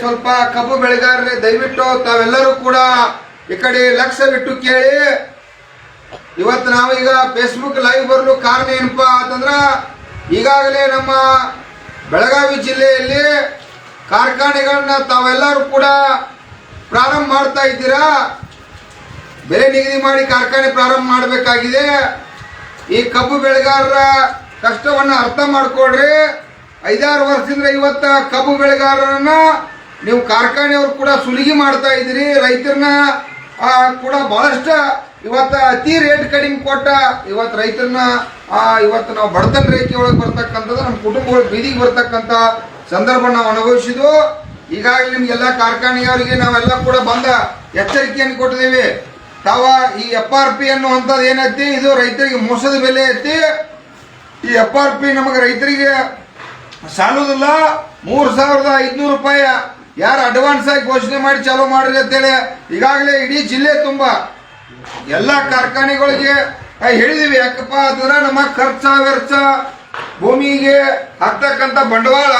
ಸ್ವಲ್ಪ ಕಬ್ಬು ಬೆಳೆಗಾರರೇ, ದಯವಿಟ್ಟು ತಾವೆಲ್ಲರೂ ಕೂಡ ಈ ಕಡೆ ಲಕ್ಷ್ಯವಿಟ್ಟು ಕೇಳಿ. ಇವತ್ತು ನಾವೀಗ ಫೇಸ್ಬುಕ್ ಲೈವ್ ಬರಲು ಕಾರಣ ಏನಪ್ಪ ಅಂತಂದ್ರ, ಈಗಾಗಲೇ ನಮ್ಮ ಬೆಳಗಾವಿ ಜಿಲ್ಲೆಯಲ್ಲಿ ಕಾರ್ಖಾನೆಗಳನ್ನ ತಾವೆಲ್ಲರೂ ಕೂಡ ಪ್ರಾರಂಭ ಮಾಡ್ತಾ ಇದ್ದೀರಾ? ಬೆಲೆ ನಿಗದಿ ಮಾಡಿ ಕಾರ್ಖಾನೆ ಪ್ರಾರಂಭ ಮಾಡಬೇಕಾಗಿದೆ. ಈ ಕಬ್ಬು ಬೆಳೆಗಾರರ ಕಷ್ಟವನ್ನು ಅರ್ಥ ಮಾಡ್ಕೊಳ್ರಿ. ಐದಾರು ವರ್ಷದಿಂದ ಇವತ್ತ ಕಬ್ಬು ಬೆಳೆಗಾರರನ್ನ ನೀವು ಕಾರ್ಖಾನೆಯವರು ಕೂಡ ಸುಲಿಗೆ ಮಾಡ್ತಾ ಇದ್ದೀರಿ. ರೈತರನ್ನ ಕೂಡ ಬಹಳಷ್ಟು ಇವತ್ತ ಅತಿ ರೇಟ್ ಕಡಿಮೆ ಕೊಟ್ಟ ಇವತ್ತು ರೈತರನ್ನ ಇವತ್ತು ನಾವು ಬಡತನ ರೇಖೆ ಒಳಗೆ ಬರ್ತಕ್ಕಂಥದ್ದು, ನಮ್ಮ ಕುಟುಂಬಗಳು ಬೀದಿಗೆ ಬರ್ತಕ್ಕಂಥ ಸಂದರ್ಭ ನಾವು ಅನುಭವಿಸಿದ್ವು ಈಗಾಗಲೇ ನಿಮ್ಗೆಲ್ಲ ಕಾರ್ಖಾನೆಯವರಿಗೆ ನಾವೆಲ್ಲ ಕೂಡ ಬಂದ ಎಚ್ಚರಿಕೆಯನ್ನು ಕೊಟ್ಟಿದ್ದೀವಿ. ತಾವ ಈ ಎಫ್ ಆರ್ ಪಿ ಅನ್ನುವಂಥದ್ದು ಏನೈತಿ? ಇದು ರೈತರಿಗೆ ಮೋಸದ ಬೆಲೆ ಐತಿ. ಈ ಎಫ್ ಆರ್ ಪಿ ನಮಗೆ ರೈತರಿಗೆ ಸಾಲುದಿಲ್ಲ. ಮೂರು ಸಾವಿರದ ಐದ್ನೂರು ರೂಪಾಯಿ ಯಾರು ಅಡ್ವಾನ್ಸ್ ಆಗಿ ಘೋಷಣೆ ಮಾಡಿ ಚಾಲೂ ಮಾಡ್ರಿ ಅಂತೇಳಿ ಈಗಾಗಲೇ ಇಡೀ ಜಿಲ್ಲೆ ತುಂಬ ಎಲ್ಲ ಕಾರ್ಖಾನೆಗಳಿಗೆ ಹೇಳಿದೀವಿ ಯಾಕಪ್ಪ ಅಂತಂದ್ರೆ ನಮ್ಮ ಖರ್ಚ ವೆರ್ಚ ಭೂಮಿಗೆ ಹಾಕ್ತಕ್ಕಂಥ ಬಂಡವಾಳ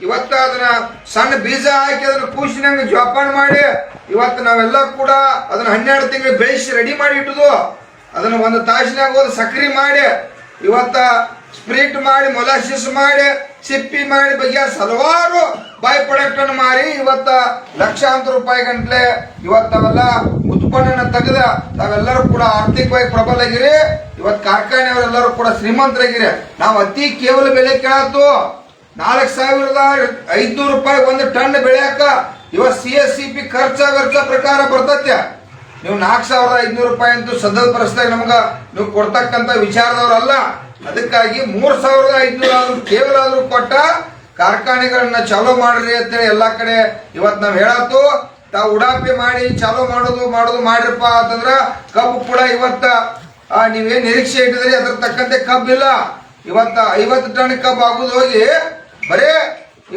ಇವತ್ತ ಅದನ್ನ ಸಣ್ಣ ಬೀಜ ಹಾಕಿ ಅದನ್ನ ಕೂಸಿನಂಗೆ ಜೋಪಾನ ಮಾಡಿ ಇವತ್ತು ನಾವೆಲ್ಲ ಕೂಡ ಅದನ್ನ ಹನ್ನೆರಡು ತಿಂಗಳು ಬೆಳೆಸಿ ರೆಡಿ ಮಾಡಿ ಇಟ್ಟುದು ಅದನ್ನ ಒಂದು ತಾಸಿನಾಗ ಹೋದ ಸಕ್ರಿ ಮಾಡಿ ಇವತ್ತ ಸ್ಪ್ರಿಟ್ ಮಾಡಿ, ಮೊಲಾಸಿಸ್ ಮಾಡಿ, ಸಿಪ್ಪಿ ಮಾಡಿ ಬಗ್ಗೆ ಹಲವಾರು ಬೈ ಪ್ರಾಡಕ್ಟ್ ಅನ್ನು ಮಾರಿ, ಇವತ್ತ ಲಕ್ಷಾಂತರ ರೂಪಾಯಿ ಗಂಟ್ಲೆ ಇವತ್ತವೆಲ್ಲ ಉತ್ಪನ್ನ ತೆಗೆದ, ತಾವೆಲ್ಲರೂ ಕೂಡ ಆರ್ಥಿಕವಾಗಿ ಪ್ರಬಲ ಆಗಿರಿ ಇವತ್ತು ಕಾರ್ಖಾನೆಯವರೆಲ್ಲರೂ ಕೂಡ ಶ್ರೀಮಂತರಾಗಿರಿ. ನಾವು ಅತಿ ಕೇವಲ ಬೆಲೆ ಕೇಳತ್ತು ನಾಲ್ಕು ಸಾವಿರದ ಐದ್ನೂರು ರೂಪಾಯಿ ಒಂದು ಟನ್ ಬೆಳೆಯಾಕ ಇವತ್ತು ಸಿ ಎಸ್ ಸಿ ಪಿ ಖರ್ಚ ವೆಚ್ಚ ಪ್ರಕಾರ ಬರ್ತೈತೆ. ನೀವು ನಾಲ್ಕು ಸಾವಿರದ ಐದ್ನೂರು ರೂಪಾಯಿ ಅಂತೂ ಸದ್ಯದ ಪರಿಸ್ಥಿತಿ ನಮ್ಗೆ ನೀವು ಕೊಡ್ತಕ್ಕಂಥ ವಿಚಾರದವ್ರಲ್ಲ. ಅದಕ್ಕಾಗಿ ಮೂರ್ ಸಾವಿರದ ಐದುನೂರ ಆದ್ರೂ ಕೇವಲ ಆದ್ರೂ ಕೊಟ್ಟ ಕಾರ್ಖಾನೆಗಳನ್ನ ಚಾಲೋ ಮಾಡ್ರಿ ಅಂತೇಳಿ ಎಲ್ಲಾ ಕಡೆ ಇವತ್ ನಾವ್ ಹೇಳತ್ತು ತಾವು ಉಡಾಪಿ ಮಾಡಿ, ಚಾಲೋ ಮಾಡೋದು ಮಾಡೋದು ಮಾಡ್ರಪ್ಪ ಅಂತಂದ್ರ ಕಬ್ಬು ಕೂಡ ಇವತ್ತ ನೀವೇನ್ ನಿರೀಕ್ಷೆ ಇಟ್ಟಿದ್ರಿ ಅದ್ರ ತಕ್ಕಂತೆ ಕಬ್ಬಿಲ್ಲ ಇವತ್ತ ಐವತ್ತು ಟನ್ ಕಬ್ಬು ಆಗುದು ಹೋಗಿ ಬರೇ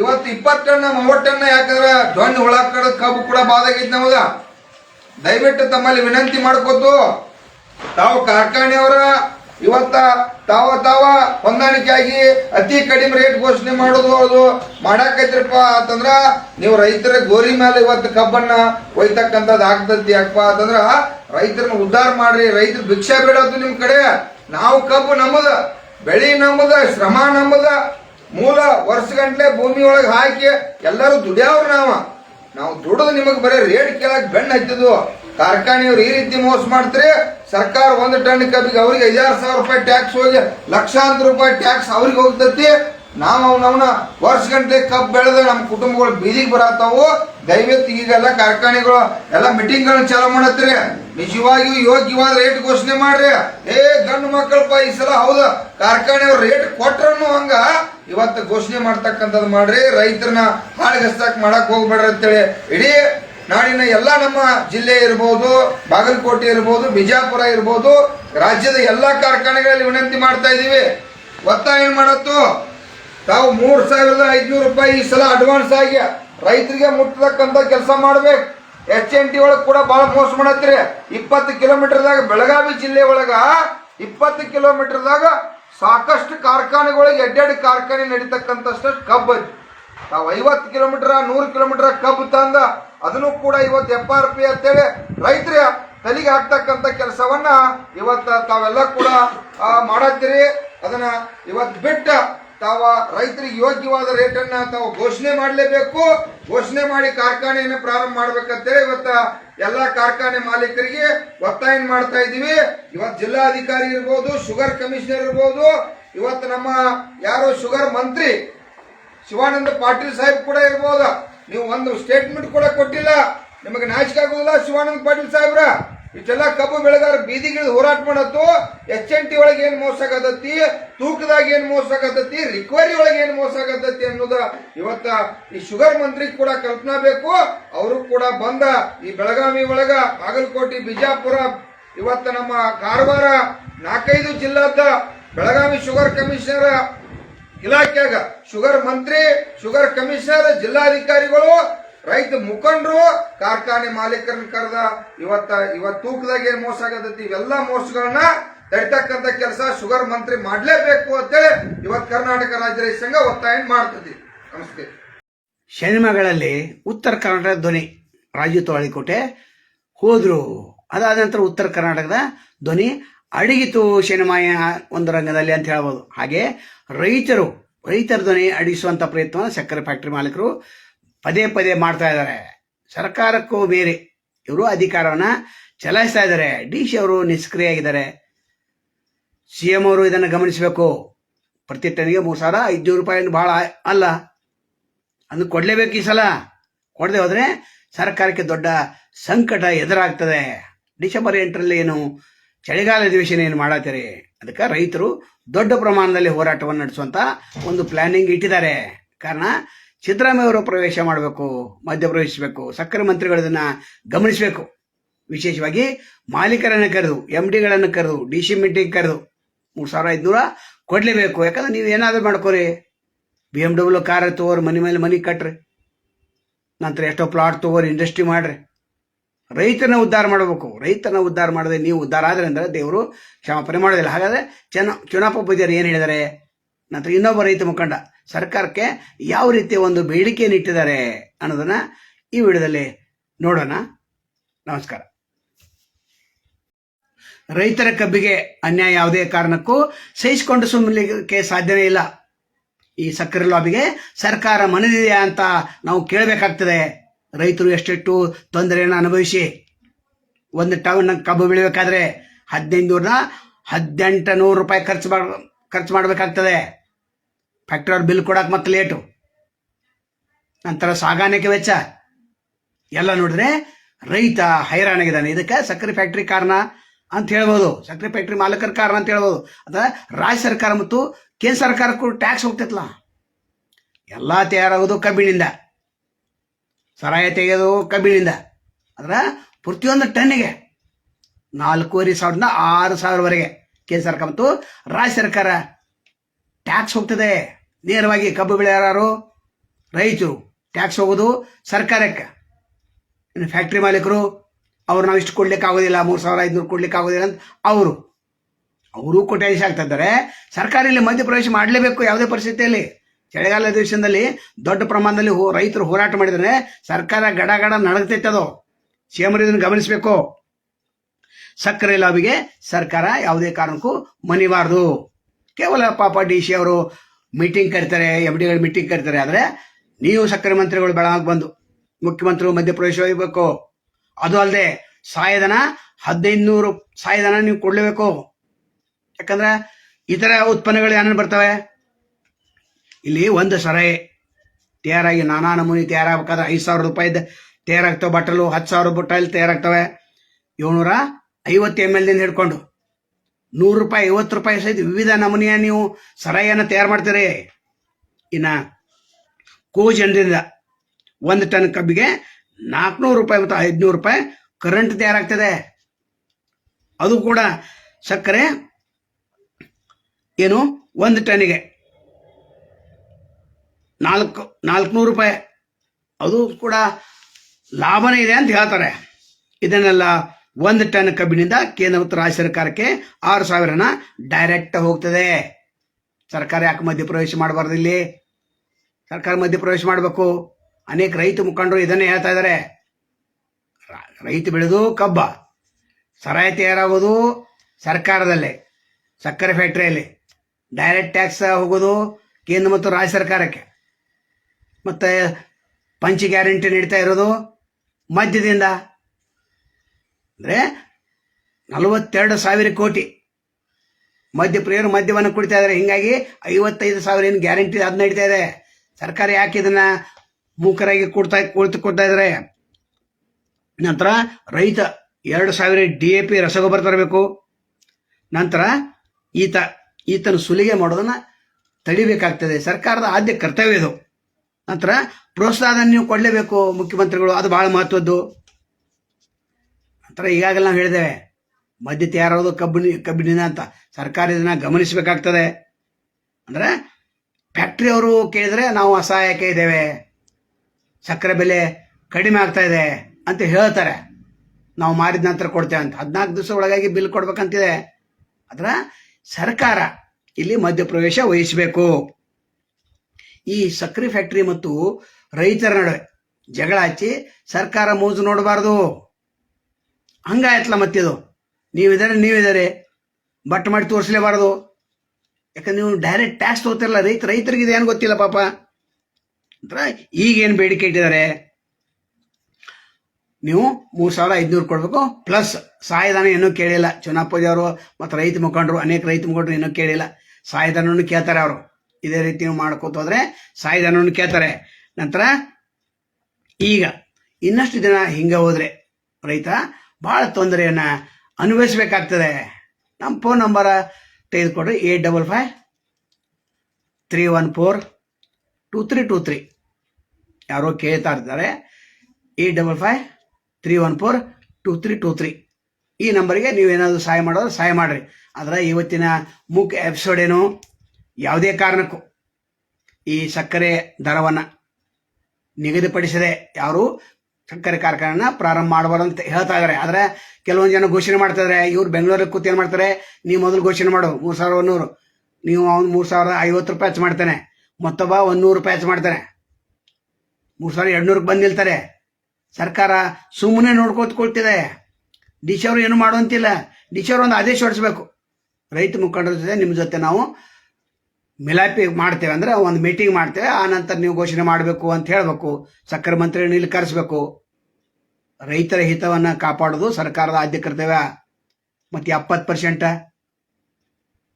ಇವತ್ತು ಇಪ್ಪತ್ತು ಟನ್, ಮೂವತ್ತು ಟನ್ ಯಾಕಂದ್ರ ದೊಣ್ಣೆ ಹುಳ ಕಡದ ಕಬ್ಬು ಕೂಡ ಬಾದಾಗೈತಿ ನಮಗ. ದಯವಿಟ್ಟು ತಮ್ಮಲ್ಲಿ ವಿನಂತಿ ಮಾಡ್ಕೋತು. ತಾವು ಕಾರ್ಖಾನೆಯವರ ಇವತ್ತ ತಾವ ತಾವ ಹೊಂದಾಣಿಕೆಯಾಗಿ ಅತಿ ಕಡಿಮೆ ರೇಟ್ ಘೋಷಣೆ ಮಾಡೋದು ಅದು ಮಾಡಾಕೈತ್ರಪ್ಪ ಅಂತಂದ್ರ ನೀವು ರೈತರ ಗೋರಿ ಮೇಲೆ ಇವತ್ತು ಕಬ್ಬನ್ನ ಒಯ್ತಕ್ಕಂಥದ್ದು ಆಗ್ತೈತಿ ಯಾಕಪ್ಪ ಅಂತಂದ್ರ ರೈತರನ್ನ ಉದ್ಧಾರ ಮಾಡ್ರಿ, ರೈತರು ಭಿಕ್ಷೆ ಬೇಡೋದು ನಿಮ್ ಕಡೆ. ನಾವು ಕಬ್ಬು ನಮ್ಮದ, ಬೆಳಿ ನಮ್ಮದ, ಶ್ರಮ ನಮ್ಮದ. ಮೂಲ ವರ್ಷಗಂಟ್ಲೆ ಭೂಮಿ ಒಳಗೆ ಹಾಕಿ ಎಲ್ಲರೂ ದುಡಿಯವ್ರು ನಾವ. ನಾವು ದುಡಿದು ನಿಮಗೆ ಬರೀ ರೇಟ್ ಕೇಳಕ್ ಬೆಣ್ಣ ಹತ್ತಿದ್ವು ಕಾರ್ಖಾನೆಯವ್ರು ಈ ರೀತಿ ಮೋಸ ಮಾಡ್ತಾರೆ ಸರ್ಕಾರ ಒಂದು ಟನ್ ಕಬ್ಬಿಗೆ ಅವ್ರಿಗೆ ಐದಾರು ಸಾವಿರ ರೂಪಾಯಿ ಟ್ಯಾಕ್ಸ್ ಹೋಗಿ ಲಕ್ಷಾಂತರ ರೂಪಾಯಿ ಟ್ಯಾಕ್ಸ್ ಅವ್ರಿಗೆ ಹೋಗ್ತತಿ. ನಾವು ಅವನವನ ವರ್ಷ ಗಂಟೆ ಕಬ್ಬು ಬೆಳೆದ ನಮ್ಮ ಕುಟುಂಬಗಳು ಬೀದಿಗೆ ಬರತ್ತಾವು ದಯವಿಟ್ಟು ಈಗೆಲ್ಲ ಕಾರ್ಖಾನೆಗಳು, ಎಲ್ಲ ಮೀಟಿಂಗ್ಗಳನ್ನ ಚಾಲೂ ಮಾಡತ್ರಿ. ನಿಜವಾಗಿಯೂ ಯೋಗ್ಯವಾದ ರೇಟ್ ಘೋಷಣೆ ಮಾಡ್ರಿ. ಏ, ಗಂಡು ಮಕ್ಕಳಪ್ಪ, ಈ ಸಲ ಹೌದು. ಕಾರ್ಖಾನೆಯವ್ರು ರೇಟ್ ಕೊಟ್ರನು ಹಂಗ. ಇವತ್ತು ಘೋಷಣೆ ಮಾಡ್ತಕ್ಕಂಥದ್ದು ಮಾಡ್ರಿ. ರೈತರನ್ನ ಹಾಳಿಗಸ್ತಾಕ್ ಮಾಡಕ್ ಹೋಗ್ಬೇಡ್ರಿ ಅಂತೇಳಿ. ಇಡೀ ನಾಡಿನ ಎಲ್ಲ ನಮ್ಮ ಜಿಲ್ಲೆ ಇರ್ಬೋದು, ಬಾಗಲಕೋಟೆ ಇರ್ಬೋದು, ಬಿಜಾಪುರ ಇರ್ಬೋದು, ರಾಜ್ಯದ ಎಲ್ಲಾ ಕಾರ್ಖಾನೆಗಳಲ್ಲಿ ವಿನಂತಿ ಮಾಡ್ತಾ ಇದೀವಿ ಒತ್ತಾಯ ಏನು ಮಾಡತ್ತು ತಾವು ಮೂರ್ ಸಾವಿರದ ಐದುನೂರು ರೂಪಾಯಿ ಈ ಸಲ ಅಡ್ವಾನ್ಸ್ ಆಗಿ ರೈತರಿಗೆ ಮುಟ್ಟತಕ್ಕಂಥ ಕೆಲಸ ಮಾಡ್ಬೇಕು. ಎಚ್ ಎನ್ ಟಿ ಒಳಗೆ ಕೂಡ ಬಹಳ ಮೋಸ ಮಾಡತ್ರಿ ಇಪ್ಪತ್ತು ಕಿಲೋಮೀಟರ್ದಾಗ ಬೆಳಗಾವಿ ಜಿಲ್ಲೆ ಒಳಗ ಇಪ್ಪತ್ತು ಕಿಲೋಮೀಟರ್ದಾಗ ಸಾಕಷ್ಟು ಕಾರ್ಖಾನೆಗಳಿಗೆ ಎಡ್ಡೆಡ್ ಕಾರ್ಖಾನೆ ನಡೀತಕ್ಕಂಥಷ್ಟು ಕಬ್ಬು. ತಾವು ಐವತ್ತು ಕಿಲೋಮೀಟರ್, ನೂರು ಕಿಲೋಮೀಟರ್ ಕಬ್ಬು ತಂದ ಅದನ್ನು ಕೂಡ ಇವತ್ತು ಎಪ್ಪ ಆರ್ ಪಿ ಅಂತೇಳಿ ರೈತರ ತಲೆಗೆ ಹಾಕ್ತಕ್ಕಂಥ ಕೆಲಸವನ್ನ ಇವತ್ತ ತಾವೆಲ್ಲ ಕೂಡ ಮಾಡತ್ತೀರಿ. ಅದನ್ನ ಇವತ್ತು ಬಿಟ್ಟ ತಾವ ರೈತರಿಗೆ ಯೋಗ್ಯವಾದ ರೇಟನ್ನ ತಾವು ಘೋಷಣೆ ಮಾಡಲೇಬೇಕು. ಘೋಷಣೆ ಮಾಡಿ ಕಾರ್ಖಾನೆಯನ್ನು ಪ್ರಾರಂಭ ಮಾಡ್ಬೇಕಂತೇಳಿ ಇವತ್ತ ಎಲ್ಲಾ ಕಾರ್ಖಾನೆ ಮಾಲೀಕರಿಗೆ ಒತ್ತಾಯ ಮಾಡ್ತಾ ಇದೀವಿ ಇವತ್ತು ಜಿಲ್ಲಾಧಿಕಾರಿ ಇರ್ಬೋದು, ಶುಗರ್ ಕಮಿಷನರ್ ಇರ್ಬೋದು. ಇವತ್ತು ನಮ್ಮ ಯಾರು ಶುಗರ್ ಮಂತ್ರಿ ಶಿವಾನಂದ ಪಾಟೀಲ್ ಸಾಹೇಬ್ ಕೂಡ ಇರ್ಬೋದು. ನೀವು ಒಂದು ಸ್ಟೇಟ್ಮೆಂಟ್ ಕೂಡ ಕೊಟ್ಟಿಲ್ಲ. ನಿಮಗೆ ನಾಚಿಕೆ ಆಗುದಿಲ್ಲ ಶಿವಾನಂದ ಪಾಟೀಲ್ ಸಾಹೇಬ್ರ. ಇಷ್ಟೆಲ್ಲ ಕಬ್ಬು ಬೆಳೆಗಾರ ಬೀದಿಗಿಳಿದು ಹೋರಾಟ ಮಾಡತ್ತು ಎಚ್ ಎನ್ ಟಿ ಒಳಗೆ ಏನ್ ಮೋಸ ಆಗತೈತಿ, ತೂಕದಾಗ ಏನ್ ಮೋಸ ಆಗತೈತಿ ರಿಕವರಿ ಒಳಗೆ ಏನ್ ಮೋಸ ಆಗತೈತಿ ಅನ್ನೋದ ಇವತ್ತ ಈ ಶುಗರ್ ಮಂತ್ರಿ ಕೂಡ ಕಲ್ಪನಾ ಬೇಕು. ಅವರು ಕೂಡ ಬಂದ ಈ ಬೆಳಗಾವಿ ಒಳಗ, ಬಾಗಲಕೋಟೆ, ಬಿಜಾಪುರ, ಇವತ್ತ ನಮ್ಮ ಕಾರವಾರ, ನಾಲ್ಕೈದು ಜಿಲ್ಲಾದ ಬೆಳಗಾವಿ ಶುಗರ್ ಕಮಿಷನರ್ ಇಲಾಖೆಯಾಗ ಶುಗರ್ ಮಂತ್ರಿ, ಶುಗರ್ ಕಮಿಷನರ್, ಜಿಲ್ಲಾಧಿಕಾರಿಗಳು, ರೈತ ಮುಖಂಡರು, ಕಾರ್ಖಾನೆ ಮಾಲೀಕರನ್ನ ಕರೆದ ಇವತ್ತ, ಇವತ್ ತೂಕದಾಗ ಏನ್ ಮೋಸ ಆಗತೈತಿ, ಇವೆಲ್ಲ ಮೋಸಗಳನ್ನ ತಡಿತಕ್ಕಂತ ಕೆಲಸ ಶುಗರ್ ಮಂತ್ರಿ ಮಾಡ್ಲೇಬೇಕು ಅಂತೇಳಿ ಇವತ್ತು ಕರ್ನಾಟಕ ರಾಜ್ಯ ರೈತ ಸಂಘ ಒತ್ತಾಯ ಮಾಡ್ತದೆ ನಮಸ್ತೆ. ಸಿನಿಮಾಗಳಲ್ಲಿ ಉತ್ತರ ಕರ್ನಾಟಕ ಧ್ವನಿ ರಾಜು ತೋಳಿಕೋಟೆ ಹೋದ್ರು. ಅದಾದ ನಂತರ ಉತ್ತರ ಕರ್ನಾಟಕದ ಧ್ವನಿ ಅಡಗಿತು ಸಿನಿಮಾ ಒಂದು ರಂಗದಲ್ಲಿ ಅಂತ ಹೇಳ್ಬೋದು. ಹಾಗೆ ರೈತರು, ರೈತರ ಧ್ವನಿ ಅಡಿಸುವಂಥ ಪ್ರಯತ್ನವನ್ನು ಸಕ್ಕರೆ ಫ್ಯಾಕ್ಟರಿ ಮಾಲೀಕರು ಪದೇ ಪದೇ ಮಾಡ್ತಾ ಇದ್ದಾರೆ. ಸರ್ಕಾರಕ್ಕೂ ಬೇರೆ ಇವರು ಅಧಿಕಾರವನ್ನ ಚಲಾಯಿಸ್ತಾ ಇದ್ದಾರೆ. ಡಿ ಸಿ ಅವರು ನಿಷ್ಕ್ರಿಯ ಆಗಿದ್ದಾರೆ ಸಿ ಎಂ ಅವರು ಇದನ್ನು ಗಮನಿಸಬೇಕು. ಪ್ರತಿ ಟನ್ಗೆ ಮೂರು ಸಾವಿರ ಐದುನೂರು ರೂಪಾಯಿ ಬಹಳ ಅಲ್ಲ. ಅದನ್ನು ಕೊಡಲೇಬೇಕು ಈ ಸಲ. ಕೊಡದೆ ಹೋದರೆ ಸರ್ಕಾರಕ್ಕೆ ದೊಡ್ಡ ಸಂಕಟ ಎದುರಾಗ್ತದೆ. ಡಿಸೆಂಬರ್ ಎಂಟರಲ್ಲಿ ಏನು ಚಳಿಗಾಲ ಅಧಿವೇಶನ ಏನು ಮಾಡತ್ತೀರಿ? ಅದಕ್ಕೆ ರೈತರು ದೊಡ್ಡ ಪ್ರಮಾಣದಲ್ಲಿ ಹೋರಾಟವನ್ನು ನಡೆಸುವಂತ ಒಂದು ಪ್ಲಾನಿಂಗ್ ಇಟ್ಟಿದ್ದಾರೆ. ಕಾರಣ ಸಿದ್ದರಾಮಯ್ಯ ಅವರು ಪ್ರವೇಶ ಮಾಡಬೇಕು, ಮಧ್ಯಪ್ರವೇಶಿಸಬೇಕು, ಸಕ್ಕರೆ ಮಂತ್ರಿಗಳು ಇದನ್ನ ಗಮನಿಸಬೇಕು. ವಿಶೇಷವಾಗಿ ಮಾಲೀಕರನ್ನು ಕರೆದು ಎಂ ಡಿಗಳನ್ನು ಕರೆದು ಡಿ ಸಿ ಮೀಟಿಂಗ್ ಕರೆದು ಮೂರು ಸಾವಿರ ಐದುನೂರ ಕೊಡಲೇಬೇಕು. ಯಾಕಂದ್ರೆ ನೀವು ಏನಾದರೂ ಮಾಡ್ಕೋರಿ. ಬಿ ಎಂ ಡಬ್ಲ್ಯೂ ಕಾರ್ ತಗೋರಿ ಮನೆ ಮೇಲೆ ಮನೆ ಕಟ್ಟ್ರಿ ನಂತರ ಎಷ್ಟೋ ಪ್ಲಾಟ್ ತಗೋರಿ ಇಂಡಸ್ಟ್ರಿ ಮಾಡ್ರಿ. ರೈತನ ಉದ್ಧಾರ ಮಾಡಬೇಕು. ರೈತನ ಉದ್ಧಾರ ಮಾಡದೆ ನೀವು ಉದ್ಧಾರ ಆದರೆ ಅಂದ್ರೆ ದೇವರು ಕ್ಷಮಾಪಣೆ ಮಾಡೋದಿಲ್ಲ. ಹಾಗಾದ್ರೆ ಚೆನ್ನ ಚುನಾಪ ಏನು ಹೇಳಿದ್ದಾರೆ ನಂತರ ಇನ್ನೊಬ್ಬ ರೈತ ಮುಖಂಡ, ಸರ್ಕಾರಕ್ಕೆ ಯಾವ ರೀತಿಯ ಒಂದು ಬೇಡಿಕೆಯನ್ನು ಇಟ್ಟಿದ್ದಾರೆ ಅನ್ನೋದನ್ನ ಈ ವಿಡಿಯೋದಲ್ಲಿ ನೋಡೋಣ. ನಮಸ್ಕಾರ. ರೈತರ ಕಬ್ಬಿಗೆ ಅನ್ಯಾಯ ಯಾವುದೇ ಕಾರಣಕ್ಕೂ ಸಹಿಸಿಕೊಂಡು ಸುಮ್ಮಲಿಕ್ಕೆ ಸಾಧ್ಯವೇ ಇಲ್ಲ. ಈ ಸಕ್ಕರೆ ಲಾಬಿಗೆ ಸರ್ಕಾರ ಮನದಿದೆಯಾ ಅಂತ ನಾವು ಕೇಳಬೇಕಾಗ್ತದೆ. ರೈತರು ಎಷ್ಟೆಷ್ಟು ತೊಂದರೆಯನ್ನು ಅನುಭವಿಸಿ ಒಂದು ಟನ್ ಕಬ್ಬು ಬೆಳಿಬೇಕಾದ್ರೆ ಹದಿನೈದು ನೂರನ ಹದಿನೆಂಟು ನೂರು ರೂಪಾಯಿ ಖರ್ಚು ಮಾಡ, ಖರ್ಚು ಮಾಡಬೇಕಾಗ್ತದೆ. ಫ್ಯಾಕ್ಟ್ರಿ ಅವ್ರ ಬಿಲ್ ಕೊಡಕ್ಕೆ ಮತ್ತೆ ಲೇಟು ನಂತರ ಸಾಗಾಣಿಕೆ ವೆಚ್ಚ. ಎಲ್ಲ ನೋಡಿದ್ರೆ ರೈತ ಹೈರಾಣಾಗಿದ್ದಾನೆ. ಇದಕ್ಕೆ ಸಕ್ಕರೆ ಫ್ಯಾಕ್ಟ್ರಿ ಕಾರಣ ಅಂತ ಹೇಳ್ಬೋದು. ಸಕ್ಕರೆ ಫ್ಯಾಕ್ಟ್ರಿ ಮಾಲೀಕರ ಕಾರಣ ಅಂತ ಹೇಳ್ಬೋದು. ಅಥವಾ ರಾಜ್ಯ ಸರ್ಕಾರ ಮತ್ತು ಕೇಂದ್ರ ಸರ್ಕಾರಕ್ಕೂ ಟ್ಯಾಕ್ಸ್ ಹೋಗ್ತೈತಲ್ಲ. ಎಲ್ಲ ತಯಾರಾಗೋದು ಕಬ್ಬಿನಿಂದ. ಸರಾಯ ತೆಗೆಯೋದು ಕಬ್ಬಿನಿಂದ ಅದರ ಪ್ರತಿಯೊಂದು ಟನ್ನಿಗೆ ನಾಲ್ಕೂವರೆ ಸಾವಿರದಿಂದ ಆರು ಸಾವಿರವರೆಗೆ ಕೇಂದ್ರ ಸರ್ಕಾರ ಮತ್ತು ರಾಜ್ಯ ಸರ್ಕಾರ ಟ್ಯಾಕ್ಸ್ ಹೋಗ್ತದೆ. ನೇರವಾಗಿ ಕಬ್ಬು ಬೆಳೆಯಾರು ರೈತರು ಟ್ಯಾಕ್ಸ್ ಹೋಗೋದು ಸರ್ಕಾರಕ್ಕೆ. ಇನ್ನು ಫ್ಯಾಕ್ಟ್ರಿ ಮಾಲೀಕರು, ಅವ್ರು ನಾವು ಇಷ್ಟು ಕೊಡ್ಲಿಕ್ಕೆ ಆಗೋದಿಲ್ಲ, ಮೂರು ಸಾವಿರ ಐದುನೂರು ಕೊಡ್ಲಿಕ್ಕೆ ಆಗೋದಿಲ್ಲ ಅಂತ ಅವರು. ಅವರು ಕೊಟ್ಯಾಧೀಶ ಆಗ್ತಾ ಇದ್ದಾರೆ. ಸರ್ಕಾರ ಇಲ್ಲಿ ಮಧ್ಯಪ್ರವೇಶ ಮಾಡಲೇಬೇಕು ಯಾವುದೇ ಪರಿಸ್ಥಿತಿಯಲ್ಲಿ. ಚಳಿಗಾಲ ಅಧಿವೇಶನದಲ್ಲಿ ದೊಡ್ಡ ಪ್ರಮಾಣದಲ್ಲಿ ಹೋ, ರೈತರು ಹೋರಾಟ ಮಾಡಿದರೆ ಸರ್ಕಾರ ಗಡ ಗಡ ನಡಗ್ತೈತೆ ಅದು. ಸಿಎಂ ಇದನ್ನು ಗಮನಿಸಬೇಕು. ಸಕ್ಕರೆ ಲಾಬಿಗೆ ಸರ್ಕಾರ ಯಾವುದೇ ಕಾರಣಕ್ಕೂ ಮನಿಬಾರ್ದು ಕೇವಲ ಪಾಪ ಡಿ ಸಿ ಅವರು ಮೀಟಿಂಗ್ ಕರಿತಾರೆ ಎಫ್ ಡಿಗಳು ಮೀಟಿಂಗ್ ಕರಿತಾರೆ, ಆದರೆ ನೀವು ಸಕ್ಕರೆ ಮಂತ್ರಿಗಳು ಬೆಳಗಾಗಿ ಬಂದು ಮುಖ್ಯಮಂತ್ರಿಗಳು ಮಧ್ಯಪ್ರವೇಶ ಹೋಗಬೇಕು ಅದು ಅಲ್ಲದೆ ಸಾಯಧನ ಹದಿನೈದು ನೂರು ಸಾಯಧನ ನೀವು ಕೊಡಲೇಬೇಕು. ಯಾಕಂದ್ರೆ ಇತರ ಉತ್ಪನ್ನಗಳು ಏನೇನು ಬರ್ತವೆ? ಇಲ್ಲಿ ಒಂದು ಸರಾಯಿ ತಯಾರಾಗಿ ನಾನಾ ನಮೂನಿ ತಯಾರಾಗಬೇಕಾದ್ರೆ ಐದು ಸಾವಿರ ರೂಪಾಯಿದ ತಯಾರಾಗ್ತವೆ ಬಟ್ಟಲು, ಹತ್ತು ಸಾವಿರ ಬಟ್ಟಲು ತಯಾರಾಗ್ತವೆ. ಏಳ್ನೂರ ಐವತ್ತು ಎಂ ಎಲ್ ದಿಂದ ಹಿಡ್ಕೊಂಡು ನೂರು ರೂಪಾಯಿ, ಐವತ್ತು ರೂಪಾಯಿ ಸಹಿತ ವಿವಿಧ ನಮೂನೆಯ ನೀವು ಸರಾಯಿಯನ್ನು ತಯಾರು ಮಾಡ್ತೀರಿ. ಇನ್ನು ಜನರಿಂದ ಒಂದು ಟನ್ ಕಬ್ಬಿಗೆ ನಾಲ್ಕುನೂರು ರೂಪಾಯಿ ಮತ್ತು ಐದುನೂರು ರೂಪಾಯಿ ಕರೆಂಟ್ ತಯಾರಾಗ್ತದೆ. ಅದು ಕೂಡ ಸಕ್ಕರೆ ಏನು ಒಂದು ಟನ್ನಿಗೆ ನಾಲ್ಕು ನಾಲ್ಕುನೂರು ರೂಪಾಯಿ. ಅದು ಕೂಡ ಲಾಭನೇ ಇದೆ ಅಂತ ಹೇಳ್ತಾರೆ. ಇದನ್ನೆಲ್ಲ ಒಂದು ಟನ್ ಕಬ್ಬಿನಿಂದ ಕೇಂದ್ರ ಮತ್ತು ರಾಜ್ಯ ಸರ್ಕಾರಕ್ಕೆ ಆರು ಸಾವಿರನ ಡೈರೆಕ್ಟ್ ಹೋಗ್ತದೆ. ಸರ್ಕಾರ ಯಾಕೆ ಮಧ್ಯಪ್ರವೇಶ ಮಾಡಬಾರ್ದು ಇಲ್ಲಿ? ಸರ್ಕಾರ ಮಧ್ಯಪ್ರವೇಶ ಮಾಡಬೇಕು. ಅನೇಕ ರೈತ ಮುಖಂಡರು ಇದನ್ನೇ ಹೇಳ್ತಾ ಇದ್ದಾರೆ. ರೈತ ಬೆಳೆದು ಕಬ್ಬ. ಸರಾಯಿ ತಯಾರಾಗೋದು ಸರ್ಕಾರದಲ್ಲೇ. ಸಕ್ಕರೆ ಫ್ಯಾಕ್ಟ್ರಿಯಲ್ಲಿ ಡೈರೆಕ್ಟ್ ಟ್ಯಾಕ್ಸ್ ಹೋಗೋದು ಕೇಂದ್ರ ಮತ್ತು ರಾಜ್ಯ ಸರ್ಕಾರಕ್ಕೆ. ಮತ್ತು ಪಂಚ ಗ್ಯಾರಂಟಿ ನೀಡ್ತಾ ಇರೋದು ಮಧ್ಯದಿಂದ. ಅಂದರೆ ನಲವತ್ತೆರಡು ಸಾವಿರ ಕೋಟಿ. ಮದ್ಯ ಪ್ರಿಯರು ಮದ್ಯವನ್ನು ಕುಡಿತಾ ಇದ್ದಾರೆ. ಹಿಂಗಾಗಿ ಐವತ್ತೈದು ಸಾವಿರ ಏನು ಗ್ಯಾರಂಟಿ ಅದು ನಡೀತಾ ಇದೆ. ಸರ್ಕಾರ ಯಾಕೆ ಇದನ್ನ ಮೂಕರಾಗಿ ಕೊಡ್ತಾ, ಕುಳಿತು ಕೊಡ್ತಾ ಇದ್ದಾರೆ? ನಂತರ ರೈತ ಎರಡು ಸಾವಿರ ಡಿ ಎ ಪಿ ರಸಗೊಬ್ಬರ ತರಬೇಕು. ನಂತರ ಈತ, ಈತನ ಸುಲಿಗೆ ಮಾಡೋದನ್ನ ತಡಿಬೇಕಾಗ್ತದೆ. ಸರ್ಕಾರದ ಆದ್ಯ ಕರ್ತವ್ಯ ಇದು. ನಂತರ ಪ್ರೋತ್ಸಾಹ ನೀವು ಕೊಡಲೇಬೇಕು ಮುಖ್ಯಮಂತ್ರಿಗಳು, ಅದು ಬಹಳ ಮಹತ್ವದ್ದು. ನಂತರ ಈಗಾಗಲೇ ನಾವು ಹೇಳಿದ್ದೇವೆ, ಮದ್ಯ ತಯಾರಾಗೋದು ಕಬ್ಬಿಣಿ ಕಬ್ಬಿಣಿನ ಅಂತ ಸರ್ಕಾರ ಇದನ್ನ ಗಮನಿಸಬೇಕಾಗ್ತದೆ. ಅಂದ್ರೆ ಫ್ಯಾಕ್ಟ್ರಿ ಅವರು ಕೇಳಿದ್ರೆ ನಾವು ಅಸಹಾಯಕ ಇದ್ದೇವೆ, ಸಕ್ಕರೆ ಬೆಲೆ ಕಡಿಮೆ ಆಗ್ತಾ ಇದೆ ಅಂತ ಹೇಳ್ತಾರೆ. ನಾವು ಮಾರಿದ ನಂತರ ಕೊಡ್ತೇವೆ ಅಂತ. ಹದಿನಾಲ್ಕು ದಿವಸ ಒಳಗಾಗಿ ಬಿಲ್ ಕೊಡ್ಬೇಕಂತಿದೆ. ಅದರ ಸರ್ಕಾರ ಇಲ್ಲಿ ಮಧ್ಯಪ್ರವೇಶ ವಹಿಸಬೇಕು. ಈ ಸಕ್ಕರೆ ಫ್ಯಾಕ್ಟ್ರಿ ಮತ್ತು ರೈತರ ನಡುವೆ ಜಗಳ ಹಚ್ಚಿ ಸರ್ಕಾರ ಮೋಜು ನೋಡಬಾರ್ದು. ಹಂಗಾಯ್ತಲ್ಲ ಮತ್ತಿದು. ನೀವಿದ್ದಾರೆ ನೀವಿದ್ದಾರೆ ಬಟ್ ಮಾಡಿ ತೋರಿಸಲೇಬಾರ್ದು. ಯಾಕಂದ್ರೆ ನೀವು ಡೈರೆಕ್ಟ್ ಟ್ಯಾಕ್ಸ್ ತೋತಿರಲ್ಲ ರೈತ, ರೈತರಿಗೆ ಇದೇನು ಗೊತ್ತಿಲ್ಲ ಪಾಪ. ಈಗೇನು ಬೇಡಿಕೆ ಇಟ್ಟಿದ್ದಾರೆ? ನೀವು ಮೂರು ಸಾವಿರ ಐದುನೂರು ಕೊಡಬೇಕು ಪ್ಲಸ್ ಸಹಾಯಧನ ಏನೂ ಕೇಳಿಲ್ಲ. ಚುನಾಪತಿ ಅವರು ಮತ್ತು ರೈತ ಮುಖಂಡರು, ಅನೇಕ ರೈತ ಮುಖಂಡರು ಇನ್ನೂ ಕೇಳಿಲ್ಲ. ಸಹಾಯಧನವನ್ನು ಕೇಳ್ತಾರೆ ಅವರು. ಇದೇ ರೀತಿ ನೀವು ಮಾಡ್ಕೋತ ಹೋದ್ರೆ ಸಹಾಯಧನವನ್ನು ಕೇಳ್ತಾರೆ. ನಂತರ ಈಗ ಇನ್ನಷ್ಟು ದಿನ ಹಿಂಗೆ ಹೋದ್ರೆ ರೈತ ಭಾಳ ತೊಂದರೆಯನ್ನು ಅನುಭವಿಸ್ಬೇಕಾಗ್ತದೆ. ನಮ್ಮ phone number ತೆಗೆದುಕೊಡ್ರಿ eight double five three one four two three two three ಯಾರೋ ಕೇಳ್ತಾ ಇರ್ತಾರೆ. Eight double five three one four two three two three ಈ ನಂಬರಿಗೆ ನೀವೇನಾದರೂ ಸಹಾಯ ಮಾಡೋದ್ರೆ ಸಹಾಯ ಮಾಡಿರಿ. ಆದರೆ ಇವತ್ತಿನ ಮುಖ್ಯ ಎಪಿಸೋಡ್ ಏನು? ಯಾವುದೇ ಕಾರಣಕ್ಕೂ ಈ ಸಕ್ಕರೆ ದರವನ್ನು ನಿಗದಿಪಡಿಸದೆ ಯಾರು ಸಕ್ಕರೆ ಕಾರ್ಖಾನೆಯನ್ನು ಪ್ರಾರಂಭ ಮಾಡಬಾರ್ದು ಅಂತ ಹೇಳ್ತಾ ಇದ್ದಾರೆ ಆದರೆ ಕೆಲವೊಂದು ಜನ ಘೋಷಣೆ ಮಾಡ್ತಾ ಇದ್ದಾರೆ ಇವ್ರು ಬೆಂಗಳೂರಿಗೆ ಕೂತು ಏನು ಮಾಡ್ತಾರೆ? ನೀವು ಮೊದಲು ಘೋಷಣೆ ಮಾಡು, ಮೂರು ಸಾವಿರ ಒಂದೂರು. ನೀವು ಅವ್ನು ಮೂರು ಸಾವಿರದ ಐವತ್ತು ರೂಪಾಯಿ ಹೆಚ್ಚು ಮಾಡ್ತಾನೆ. ಮತ್ತೊಬ್ಬ ಒಂದು ನೂರು ರೂಪಾಯಿ ಹೆಚ್ಚು ಮಾಡ್ತಾನೆ. ಮೂರು ಸಾವಿರ ಎರಡುನೂರಕ್ಕೆ ಬಂದು ನಿಲ್ತಾರೆ. ಸರ್ಕಾರ ಸುಮ್ಮನೆ ನೋಡ್ಕೋತ ಕೊಳ್ತಿದೆ ಡಿಶ್ ಅವರು ಏನು ಮಾಡುವಂತಿಲ್ಲ. ಡಿಶ್ ಅವರು ಒಂದು ಆದೇಶ ಹೊಡಿಸ್ಬೇಕು ರೈತ ಮುಖಂಡರ ಜೊತೆ ನಿಮ್ಮ ಜೊತೆ ನಾವು ಮಿಲಾಪಿ ಮಾಡ್ತೇವೆ ಅಂದ್ರೆ ಒಂದು ಮೀಟಿಂಗ್ ಮಾಡ್ತೇವೆ, ಆ ನಂತರ ನೀವು ಘೋಷಣೆ ಮಾಡಬೇಕು ಅಂತ ಹೇಳಬೇಕು. ಸಕ್ಕರೆ ಮಂತ್ರಿಯನ್ನು ಇಲ್ಲಿ ಕರೆಸಬೇಕು. ರೈತರ ಹಿತವನ್ನು ಕಾಪಾಡೋದು ಸರ್ಕಾರದ ಆದ್ಯ ಕರ್ತವ್ಯ. ಮತ್ತು ಎಪ್ಪತ್ತು ಪರ್ಸೆಂಟ್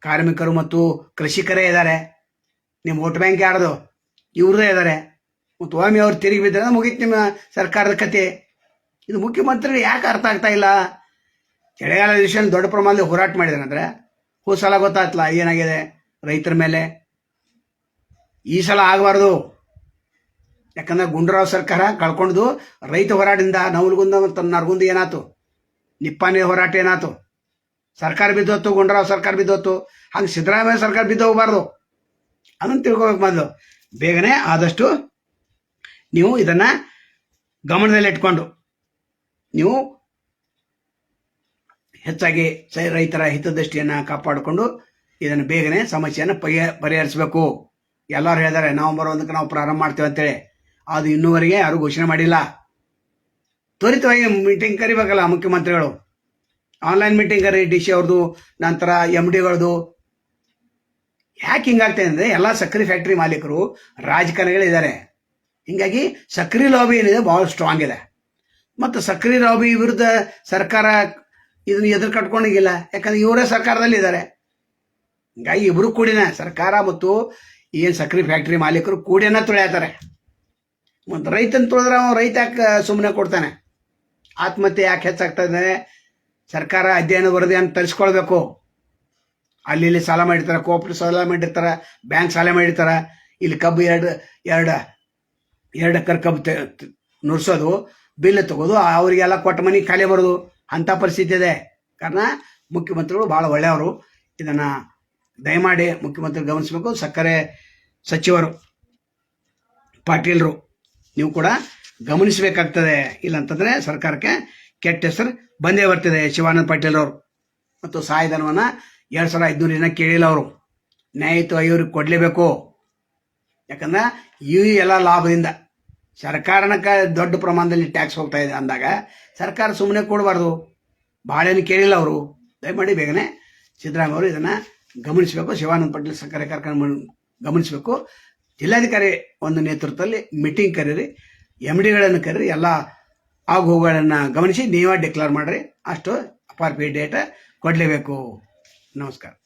ಕಾರ್ಮಿಕರು ಮತ್ತು ಕೃಷಿಕರೇ ಇದ್ದಾರೆ. ನಿಮ್ಮ ವೋಟ್ ಬ್ಯಾಂಕ್ ಯಾರ್ದು? ಇವ್ರದೇ ಇದ್ದಾರೆ. ಮತ್ತು ಒಮ್ಮೆ ಅವ್ರು ತಿರುಗಿ ಬಿದ್ದರೆ ಮುಗೀತು ನಿಮ್ಮ ಸರ್ಕಾರದ ಕತೆ. ಇದು ಮುಖ್ಯಮಂತ್ರಿ ಯಾಕೆ ಅರ್ಥ ಆಗ್ತಾ ಇಲ್ಲ? ಚಳಿಗಾಲ ವಿಷಯ ದೊಡ್ಡ ಪ್ರಮಾಣದಲ್ಲಿ ಹೋರಾಟ ಮಾಡಿದ್ರೆ ಅಂದ್ರೆ ಹೂ ಸಲ ಗೊತ್ತಾಯ್ತಲ್ಲ ಏನಾಗಿದೆ. ರೈತರ ಮೇಲೆ ಈ ಸಲ ಆಗಬಾರ್ದು. ಯಾಕಂದ್ರೆ ಗುಂಡೂರಾವ್ ಸರ್ಕಾರ ಕಳ್ಕೊಂಡು ರೈತ ಹೋರಾಟದಿಂದ ನವಲ್ಗುಂದ ಮತ್ತು ನರಗುಂದ ಏನಾಯ್ತು? ನಿಪ್ಪಾಣಿ ಹೋರಾಟ ಏನಾಯ್ತು? ಸರ್ಕಾರ ಬಿದ್ದೋತ್ತು ಗುಂಡೂರಾವ್ ಸರ್ಕಾರ ಬಿದ್ದೋತ್ತು ಹಂಗೆ ಸಿದ್ದರಾಮಯ್ಯ ಸರ್ಕಾರ ಬಿದ್ದು ಹೋಗ್ಬಾರ್ದು. ಅದನ್ನು ತಿಳ್ಕೊಬೇಕು ಮೊದಲು. ಬೇಗನೆ ಆದಷ್ಟು ನೀವು ಇದನ್ನ ಗಮನದಲ್ಲಿ ಇಟ್ಕೊಂಡು ನೀವು ಹೆಚ್ಚಾಗಿ ರೈತರ ಹಿತದೃಷ್ಟಿಯನ್ನು ಕಾಪಾಡಿಕೊಂಡು ಇದನ್ನು ಬೇಗನೆ ಸಮಸ್ಯೆಯನ್ನು ಪರಿಹ, ಪರಿಹರಿಸಬೇಕು. ಎಲ್ಲರೂ ಹೇಳಿದ್ದಾರೆ, ನವೆಂಬರ್ ಒಂದಕ್ಕೆ ನಾವು ಪ್ರಾರಂಭ ಮಾಡ್ತೇವೆ ಅಂತೇಳಿ. ಅದು ಇನ್ನೂವರೆಗೆ ಯಾರು ಘೋಷಣೆ ಮಾಡಿಲ್ಲ. ತ್ವರಿತವಾಗಿ ಮೀಟಿಂಗ್ ಕರಿಬೇಕಲ್ಲ ಮುಖ್ಯಮಂತ್ರಿಗಳು. ಆನ್ಲೈನ್ ಮೀಟಿಂಗ್ ಕರಿ, ಡಿ ಸಿ ಅವ್ರದ್ದು, ನಂತರ ಎಂ ಡಿಗಳದು ಯಾಕೆ ಹಿಂಗಾಗ್ತದೆ ಅಂದರೆ ಎಲ್ಲ ಸಕ್ಕರೆ ಫ್ಯಾಕ್ಟ್ರಿ ಮಾಲೀಕರು ರಾಜಕಾರಣಿಗಳಿದ್ದಾರೆ. ಹೀಗಾಗಿ ಸಕ್ಕರೆ ಲಾಬಿ ಏನಿದೆ ಭಾಳ ಸ್ಟ್ರಾಂಗ್ ಇದೆ. ಮತ್ತು ಸಕ್ಕರೆ ಲಾಬಿ ವಿರುದ್ಧ ಸರ್ಕಾರ ಇದನ್ನ ಎದುರು ಕಟ್ಕೊಂಡಿಗಿಲ್ಲ ಯಾಕಂದ್ರೆ ಇವರೇ ಸರ್ಕಾರದಲ್ಲಿ ಇದ್ದಾರೆ ಹಿಂಗಾಗಿ ಇಬ್ರು ಕೂಡಿನ ಸರ್ಕಾರ ಮತ್ತು ಏನು ಸಕ್ರೆ ಫ್ಯಾಕ್ಟ್ರಿ ಮಾಲೀಕರು ಕೂಡಿನ ತುಳಿಯತ್ತಾರೆ ಮತ್ತು ರೈತನ ತುಳಿದ್ರೆ ಅವನು ರೈತ ಸುಮ್ಮನೆ ಕೊಡ್ತಾನೆ? ಆತ್ಮಹತ್ಯೆ ಯಾಕೆ ಹೆಚ್ಚಾಗ್ತದೆ ಸರ್ಕಾರ ಅಧ್ಯಯನ ವರದಿಯನ್ನು ತರಿಸ್ಕೊಳ್ಬೇಕು. ಅಲ್ಲಿ ಇಲ್ಲಿ ಸಾಲ ಮಾಡಿರ್ತಾರೆ ಕೋಪರೇಟಿವ್ ಸಾಲ ಮಾಡಿರ್ತಾರೆ, ಬ್ಯಾಂಕ್ ಸಾಲ ಮಾಡಿರ್ತಾರೆ. ಇಲ್ಲಿ ಕಬ್ಬು ಎರಡು ಎರಡು ಎರಡು ಎಕರೆ ಕಬ್ಬು ನುರ್ಸೋದು, ಬಿಲ್ ತಗೋದು, ಅವರಿಗೆಲ್ಲ ಕೊಟ್ಟ ಮನೆ ಖಾಲಿ ಬರೋದು. ಅಂಥ ಪರಿಸ್ಥಿತಿ ಇದೆ. ಕಾರಣ ಮುಖ್ಯಮಂತ್ರಿಗಳು ಭಾಳ ಒಳ್ಳೆಯವರು. ಇದನ್ನು ದಯಮಾಡಿ ಮುಖ್ಯಮಂತ್ರಿ ಗಮನಿಸಬೇಕು. ಸಕ್ಕರೆ ಸಚಿವರು, ಪಾಟೀಲರು, ನೀವು ಕೂಡ ಗಮನಿಸಬೇಕಾಗ್ತದೆ. ಇಲ್ಲಂತಂದರೆ ಸರ್ಕಾರಕ್ಕೆ ಕೆಟ್ಟ ಹೆಸರು ಬಂದೇ ಬರ್ತಿದೆ ಶಿವಾನಂದ ಪಾಟೀಲ್ ಅವರು ಮತ್ತು ಸಹಾಯಧನವನ್ನು ಎರಡು ಸಾವಿರ ಐದುನೂರು ಜನ ಕೇಳಿಲ್ಲ ಅವರು. ನ್ಯಾಯಯುತ ಐವರಿಗೆ ಕೊಡಲೇಬೇಕು. ಯಾಕಂದ್ರೆ ಈ ಎಲ್ಲ ಲಾಭದಿಂದ ಸರ್ಕಾರನಕ್ಕೆ ದೊಡ್ಡ ಪ್ರಮಾಣದಲ್ಲಿ ಟ್ಯಾಕ್ಸ್ ಹೋಗ್ತಾ ಇದೆ ಅಂದಾಗ ಸರ್ಕಾರ ಸುಮ್ಮನೆ ಕೊಡಬಾರ್ದು. ಭಾಳೇನು ಕೇಳಿಲ್ಲ ಅವರು. ದಯಮಾಡಿ ಬೇಗನೆ ಸಿದ್ದರಾಮಯ್ಯ ಅವರು ಇದನ್ನು ಗಮನಿಸಬೇಕು, ಶಿವಾನಂದ ಪಟೇಲ್ ಸಕ್ಕರೆ ಕಾರ್ಖಾನೆ ಮನ್- ಗಮನಿಸಬೇಕು. ಜಿಲ್ಲಾಧಿಕಾರಿ ಒಂದು ನೇತೃತ್ವದಲ್ಲಿ ಮೀಟಿಂಗ್ ಕರೀರಿ ಎಂ ಡಿಗಳನ್ನು ಕರೀರಿ, ಎಲ್ಲ ಆಗು ಹೋಗುಗಳನ್ನು ಗಮನಿಸಿ, ನೀವೇ ಡಿಕ್ಲೇರ್ ಮಾಡಿರಿ. ಅಷ್ಟು ಅಪಾರ್ಪಿ ಡೇಟಾ ಕೊಡಲೇಬೇಕು. ನಮಸ್ಕಾರ.